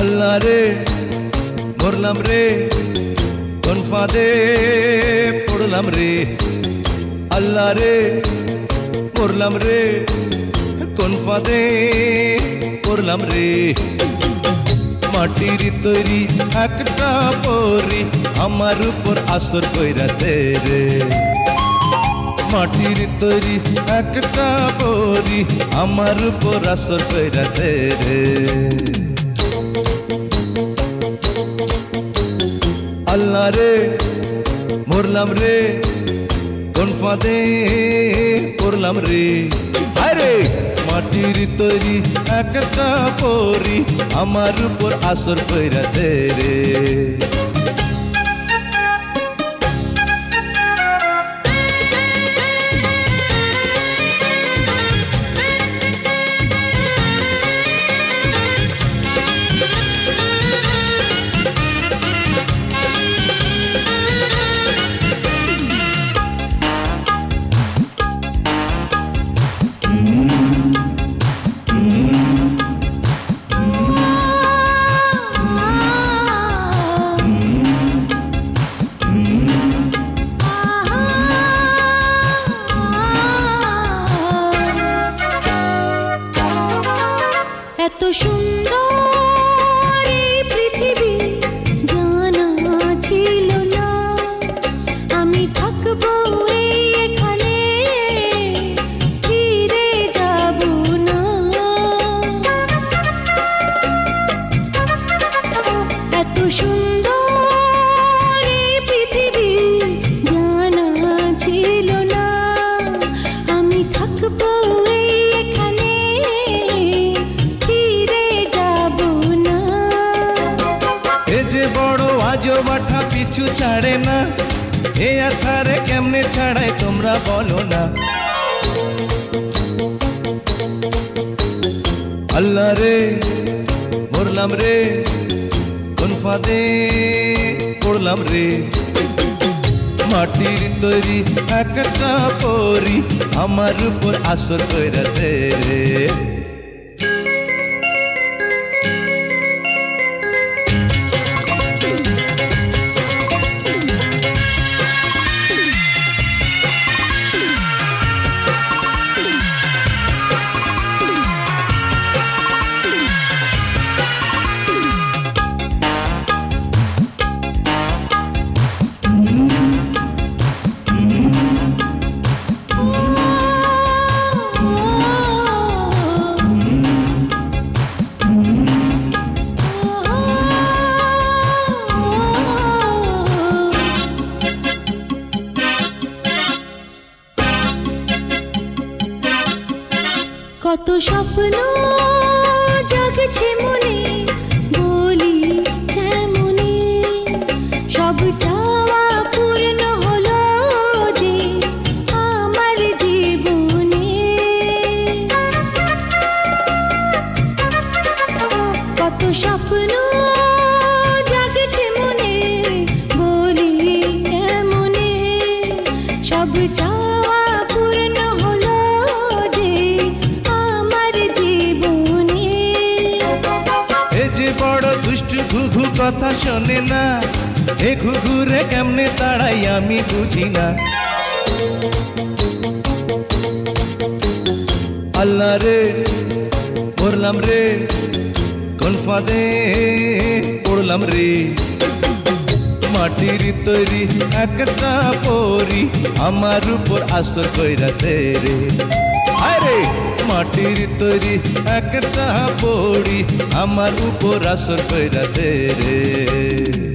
আল্লাহ রে, মরলাম রে, কোন ফাঁদে পড়লাম রে? আল্লাহ রে, মরলাম রে, কোন ফাঁদে পড়লাম রে? মাটির তৈরি একটা পরি আমার উপর আসর কইরাছে রে। মাটির তৈরি একটা পরি আমার উপর আসর কইরাছে রে। রে, মরলাম রে, কোন ফাঁদে পড়লাম রে। আরে মাটির তৈরি একটা পরি, আমার উপর আসর কইরাছে রে। সুন্দর পৃথিবী জানা ছিল না। আমি থাকব যাব না। এত সুন্দর বড় আজো বাঠা পিছু ছাড়ে না। এ আথারে কেমনে ছাড়াই তোমরা বলো না। আল্লাহ রে, মরলাম রে, কোন ফাঁদে পড়লাম রে। মাটির তৈরি একটা পরি, আমার উপর আসর কইরাছে রে। কত স্বপ্ন জাগছে মনে কথা শোনে না। এ ঘুঘুরে, কেমনে তাড়াই আমি বুঝি না। আল্লাহ রে, পড়লাম রে, কোন ফাঁদে পড়লাম রে। মাটির তৈরি একটা পরি, আমার উপর আসর কইরাছে রে। আরে মাটির তৈরি একটা পড়ি আমার উপর আসর কইরাছে রে।